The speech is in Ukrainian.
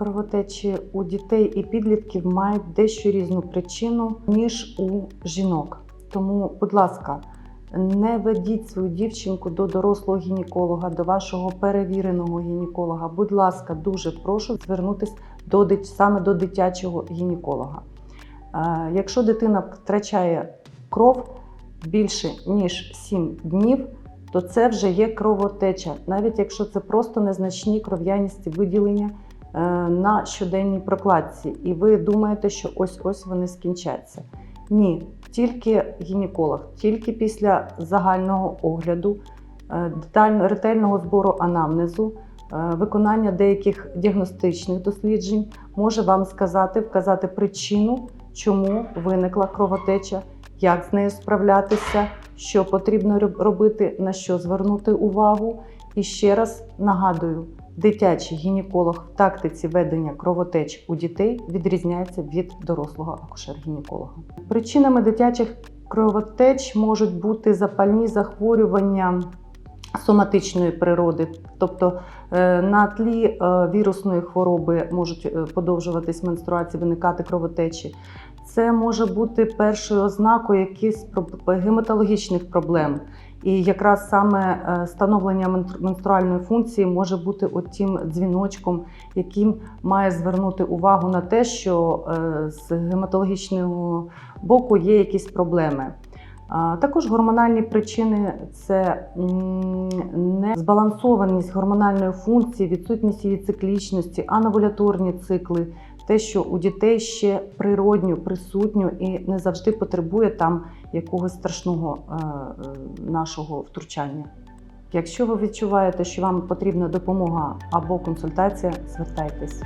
Кровотечі у дітей і підлітків мають дещо різну причину, ніж у жінок. Тому, будь ласка, не ведіть свою дівчинку до дорослого гінеколога, до вашого перевіреного гінеколога. Будь ласка, дуже прошу звернутися до саме до дитячого гінеколога. Е, Якщо дитина втрачає кров більше ніж 7 днів, то це вже є кровотеча, навіть якщо це просто незначні кров'яністі виділення на щоденній прокладці, і ви думаєте, що ось ось вони скінчаться. Ні, тільки гінеколог, тільки після загального огляду, е, детально ретельного збору анамнезу, е, виконання деяких діагностичних досліджень може вам сказати, вказати причину, чому виникла кровотеча, як з нею справлятися, що потрібно робити, на що звернути увагу. І ще раз нагадую, дитячий гінеколог в тактиці ведення кровотеч у дітей відрізняється від дорослого акушер-гінеколога. Причинами дитячих кровотеч можуть бути запальні захворювання соматичної природи, тобто е, на тлі е, вірусної хвороби можуть е, подовжуватись менструації, виникати кровотечі. Це може бути першою ознакою якихось гематологічних проблем. І якраз саме е, становлення менструальної функції може бути от тим дзвіночком, яким має звернути увагу на те, що е, з гематологічного боку є якісь проблеми. Також гормональні причини це незбалансованість гормональної функції, відсутність її циклічності, анавуляторні цикли, те, що у дітей ще природньо присутньо і не завжди потребує там якогось страшного е, е, нашого втручання. Якщо ви відчуваєте, що вам потрібна допомога або консультація, звертайтесь.